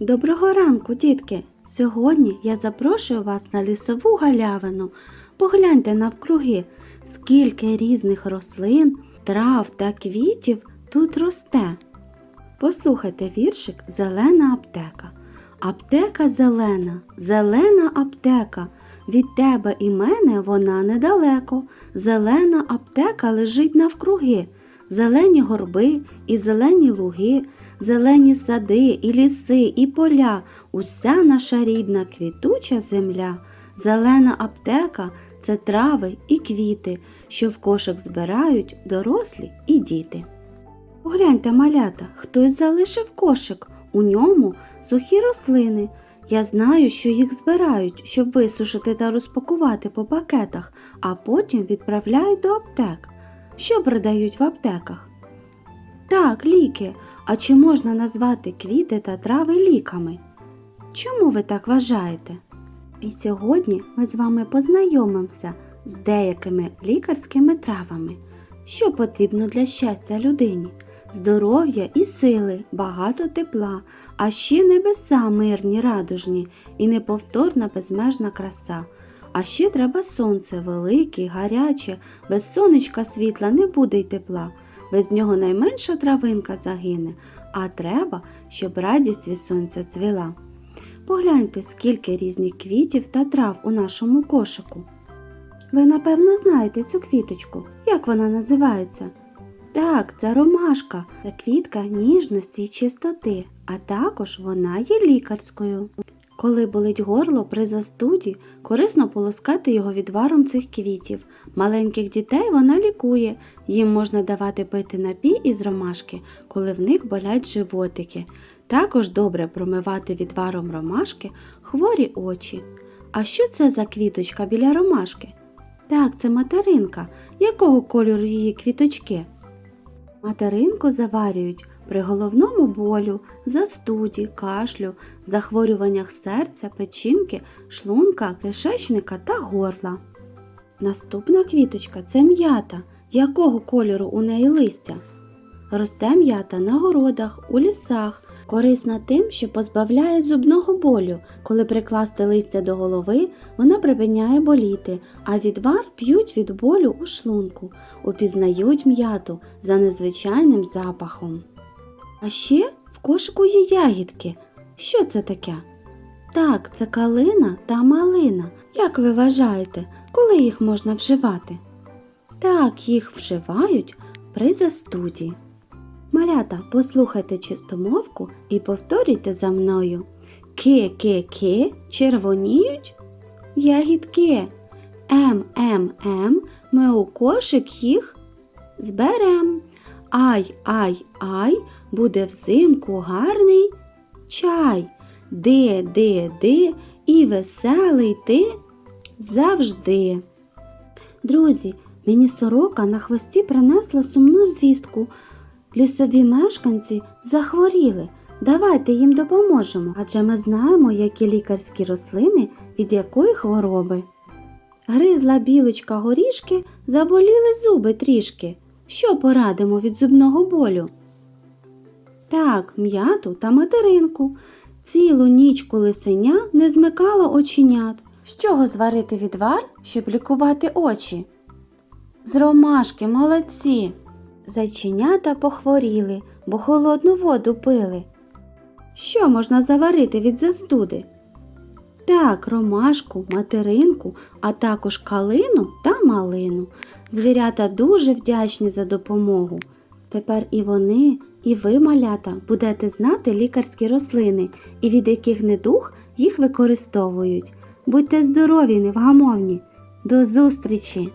Доброго ранку, дітки! Сьогодні я запрошую вас на лісову галявину. Погляньте навкруги, скільки різних рослин, трав та квітів тут росте. Послухайте віршик Зелена аптека. Аптека зелена, зелена аптека. Від тебе і мене вона недалеко. Зелена аптека лежить навкруги. Зелені горби і зелені луги, зелені сади і ліси, і поля, уся наша рідна квітуча земля. Зелена аптека це трави і квіти, що в кошик збирають дорослі і діти. Погляньте, малята, хтось залишив кошик. У ньому сухі рослини. Я знаю, що їх збирають, щоб висушити та розпакувати по пакетах, а потім відправляють до аптек. Що продають в аптеках? Так, ліки. А чи можна назвати квіти та трави ліками? Чому ви так вважаєте? І сьогодні ми з вами познайомимося з деякими лікарськими травами. Що потрібно для щастя людині? Здоров'я і сили, багато тепла, а ще небеса мирні, радужні і неповторна безмежна краса. А ще треба сонце велике, гаряче, без сонечка світла не буде й тепла, без нього найменша травинка загине, а треба, щоб радість від сонця цвіла. Погляньте, скільки різних квітів та трав у нашому кошику. Ви, напевно, знаєте цю квіточку. Як вона називається? Так, це ромашка, це квітка ніжності й чистоти, а також вона є лікарською. Коли болить горло при застуді, корисно полоскати його відваром цих квітів. Маленьких дітей вона лікує, їм можна давати пити напій із ромашки, коли в них болять животики. Також добре промивати відваром ромашки хворі очі. А що це за квіточка біля ромашки? Так, це материнка. Якого кольору її квіточки? Материнку заварюють при головному болю, застуді, кашлю, захворюваннях серця, печінки, шлунка, кишечника та горла. Наступна квіточка це м'ята. Якого кольору у неї листя? Росте м'ята на городах, у лісах, корисна тим, що позбавляє зубного болю. Коли прикласти листя до голови, вона припиняє боліти, а відвар п'ють від болю у шлунку, упізнають м'яту за незвичайним запахом. А ще в кошику є ягідки. Що це таке? Так, це калина та малина. Як ви вважаєте, коли їх можна вживати? Так, їх вживають при застуді. Малята, послухайте чистомовку і повторюйте за мною. Ки-ки-ки червоніють ягідки. Ем-ем-ем ми у кошик їх зберем. Ай-ай-ай буде взимку гарний чай. Де-де-де і веселий ти завжди. Друзі, мені сорока на хвості принесла сумну звістку. Лісові мешканці захворіли. Давайте їм допоможемо, адже ми знаємо, які лікарські рослини від якої хвороби. Гризла білочка горішки, заболіли зуби трішки. Що порадимо від зубного болю? Так, м'яту та материнку. Цілу нічку лисеня не змикало оченят. З чого зварити відвар, щоб лікувати очі? З ромашки, молодці. Зайченята похворіли, бо холодну воду пили. Що можна заварити від застуди? Так, ромашку, материнку, а також калину та малину. Звірята дуже вдячні за допомогу. Тепер і вони, і ви, малята, будете знати лікарські рослини і від яких недух їх використовують. Будьте здорові, невгамовні. До зустрічі!